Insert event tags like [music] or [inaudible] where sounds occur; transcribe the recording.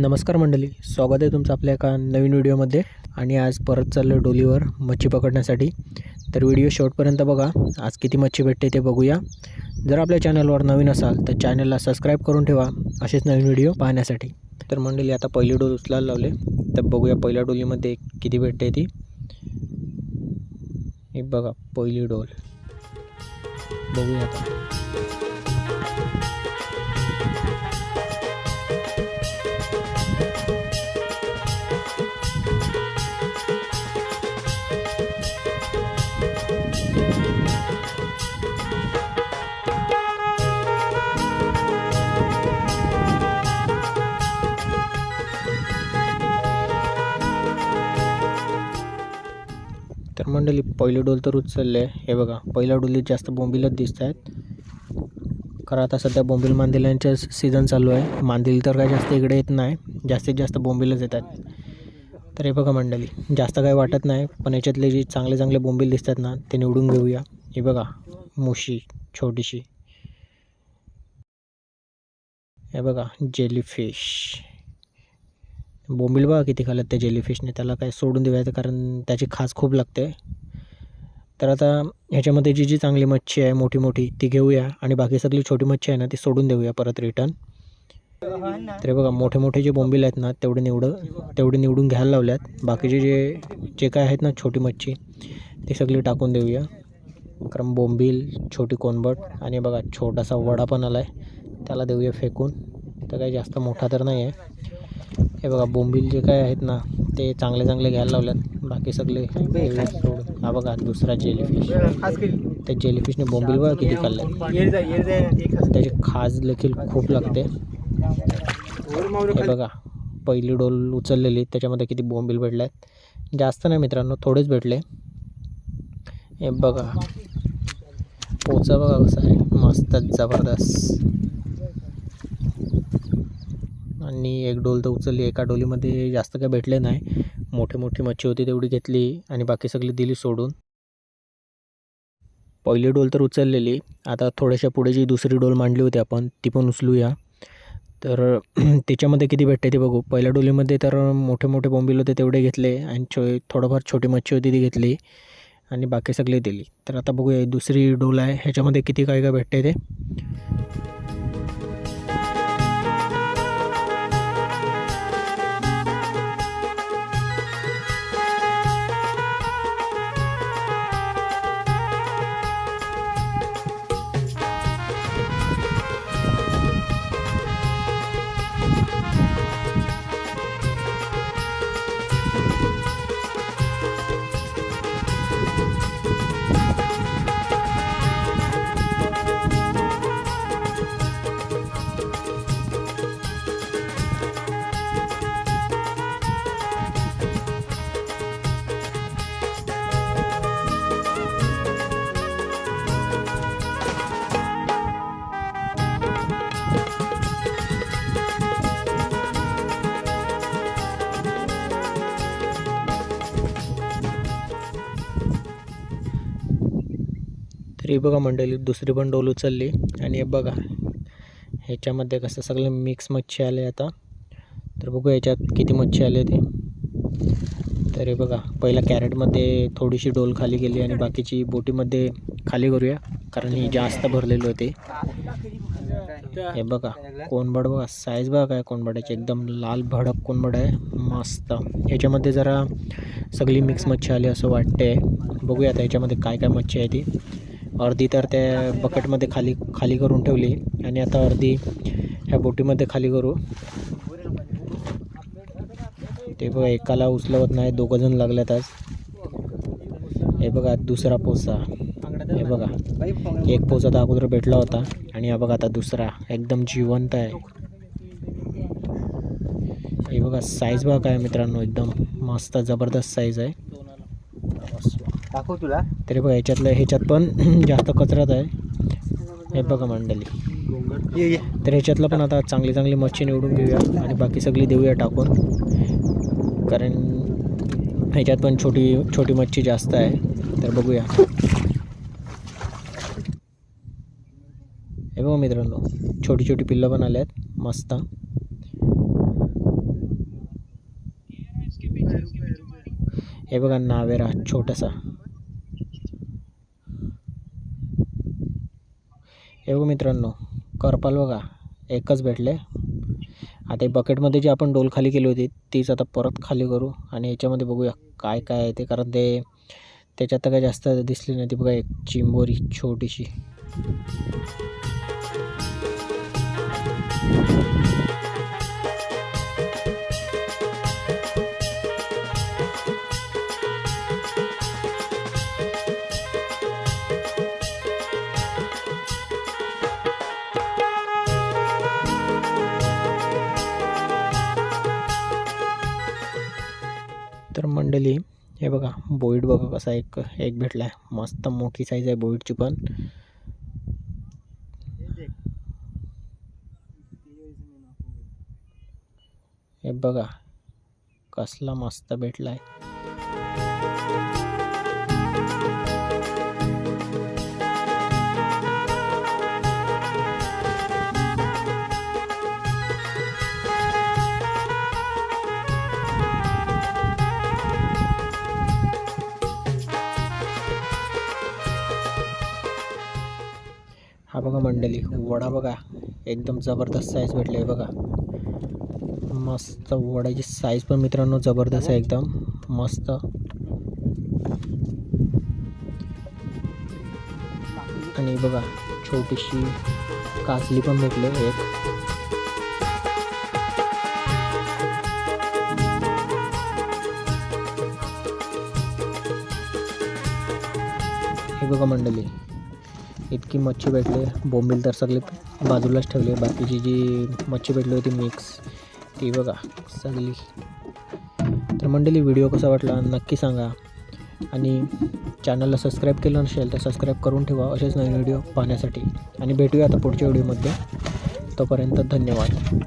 नमस्कार मंडळी स्वागत आहे तुमचं आपल्या एका नवीन व्हिडिओमध्ये. आणि आज परत चाललो डोलीवर मच्छी पकडण्यासाठी. तर व्हिडिओ शेवटपर्यंत बघा आज किती मच्छी भेटते ते बघूया. जर आपल्या चॅनलवर नवीन असाल तर चॅनलला सबस्क्राईब करून ठेवा असेच नवीन व्हिडिओ पाहण्यासाठी. तर मंडळी आता पहिली डोल उचलायला लावले. तर बघूया पहिल्या डोलीमध्ये किती भेटते ती. हे बघा पहिली डोल. बघूया आता. मंडळी पहिलं डोल तर उचलले हे बघा पहिल्या डोलीत जास्त बोंबीलच दिसत आहेत खरं आता सध्या बोंबील मांदिलांचे सीझन चालू आहे. मांदिल तर काय जास्त इकडे येत नाही जास्तीत जास्त बोंबीलच येतात. तर हे बघा मंडळी जास्त काही वाटत नाही पण याच्यातले जे चांगले चांगले बोंबील दिसतात ना ते निवडून घेऊया. हे बघा मुशी छोटीशी. हे बघा जेलीफिश बोंबील बघा किती खाल्लं त्या जेलीफिशने त्याला काय सोडून देऊयात कारण त्याची खास खूप लागते. तर आता ह्याच्यामध्ये जी जी चांगली मच्छी आहे मोठी मोठी ती घेऊया. आणि बाकी सगळी छोटी मच्छी आहे ना ती सोडून देऊया परत रिटर्न तरी बघा मोठे मोठे जे बोंबील आहेत ना तेवढे निवड तेवढे निवडून घ्यायला लावल्यात. बाकीचे जे जे काय आहेत ना छोटी मच्छी ती सगळी टाकून देऊया. कारण बोंबील छोटी कोनबट आणि बघा छोटासा वडा पण आला आहे त्याला देऊया फेकून. तर काही जास्त मोठा तर नाही आहे हे बघा बोंबील जे काय आहेत ना ते चांगले चांगले घ्यायला लावल्यात. बाकी सगळे हा बघा दुसरा जेलीफिश त्या जेलीफिशने बोंबील बघा किती खाल्ले. त्याची खाज देखील खूप लागते. हे बघा पहिली डोल उचललेली. त्याच्यामध्ये किती बोंबील भेटले आहेत जास्त नाही मित्रांनो थोडेच भेटले. हे बघा. पोचा बघा कसा आहे. मस्त जबरदस्त. आणि एक डोल तर उचलली एका डोलीमध्ये जास्त काय भेटले नाही. मोठी मोठी मच्छी होती तेवढी घेतली आणि बाकी सगळी दिली सोडून. पहिली डोल तर उचललेली. आता थोड्याशा पुढे जी दुसरी डोल मांडली होती आपण ती पण उचलूया. तर [clears throat] त्याच्यामध्ये किती भेटते ते बघू. पहिल्या डोलीमध्ये तर मोठे मोठे बोंबील होते तेवढे घेतले आणि छो थोडंफार छोटी मच्छी होती ती घेतली आणि बाकी सगळी दिली. तर आता बघूया दुसरी डोल आहे. ह्याच्यामध्ये किती काय काय भेटते ते? तर हे बघा मंडळी दुसरी पण डोल उचलली आणि हे बघा ह्याच्यामध्ये कसं सगळं मिक्स मच्छी आले आता. तर बघू याच्यात किती मच्छी आले ते. तर हे बघा पहिल्या कॅरेटमध्ये थोडीशी डोल खाली गेली आणि बाकीची बोटीमध्ये खाली करूया कारण ही जास्त भरलेली होती. हे बघा कोणबड बघा साईज बघा काय कोणबडाची एकदम लाल भडक कोणबड आहे मस्त. ह्याच्यामध्ये जरा सगळी मिक्स मच्छी आली असं वाटते बघूया आता ह्याच्यामध्ये काय काय मच्छी आहे ती. अर्धी तर त्या बकेटमध्ये खाली खाली करून ठेवली. आणि आता अर्धी ह्या बोटीमध्ये खाली करू. ते बघा एकाला उचलवत नाही दोघं जण लागल्यात आज. हे बघा दुसरा पोचा हे बघा एक पोचा तर अगोदर भेटला होता. आणि हा बघा आता दुसरा. एकदम जिवंत आहे. हे बघा साईज बघा काय मित्रांनो. एकदम मस्त जबरदस्त साईज आहे. तुला. तरी बघा ह्याच्यातलं ह्याच्यात पण [clears throat] जास्त कचराच आहे. हे बघा मंडली तर ह्याच्यातलं पण आता चांगली चांगली मच्छी निवडून घेऊया आणि बाकी सगळी देऊया टाकून. कारण ह्याच्यात पण छोटी छोटी मच्छी जास्त आहे. तर बघूया. हे बघा मित्रांनो छोटी छोटी पिल्लं पण आल्या आहेत मस्त. हे बघा नावेरा छोटासा. हे बघा मित्रांनो करपाल बघा एकच भेटले. आता हे बकेटमध्ये जी आपण डोल खाली केली होती तीच आता परत खाली करू आणि याच्यामध्ये बघूया काय काय आहे ते कारण ते त्याच्यात तर काय जास्त दिसली नाही ती बघा एक चिंबोरी छोटीशी. तर मंडळी हे बघा बोईड बघा कसा एक एक भेटला आहे मस्त मोठी साईज आहे बोईडची पण. हे बघा कसला मस्त भेटला आहे हा बघा मंडळी वडा बघा. एकदम जबरदस्त साईज भेटले बघा. मस्त वड्याची साईज पण मित्रांनो जबरदस्त आहे एकदम. मस्त. आणि बघा छोटीशी कासली पण भेटले एक हे बघा मंडळी इतकी मच्छी भेटले बोंबील तर सगळे बाजूलाच ठेवले. बाकीची जी मच्छी भेटली होती मिक्स ती बघा सगळी. तर मंडळी व्हिडिओ कसा वाटला नक्की सांगा. आणि चॅनलला सबस्क्राईब केलं नसेल तर सबस्क्राईब करून ठेवा असेच नवीन व्हिडिओ पाहण्यासाठी. आणि भेटूया आता पुढच्या व्हिडिओमध्ये. तोपर्यंत धन्यवाद.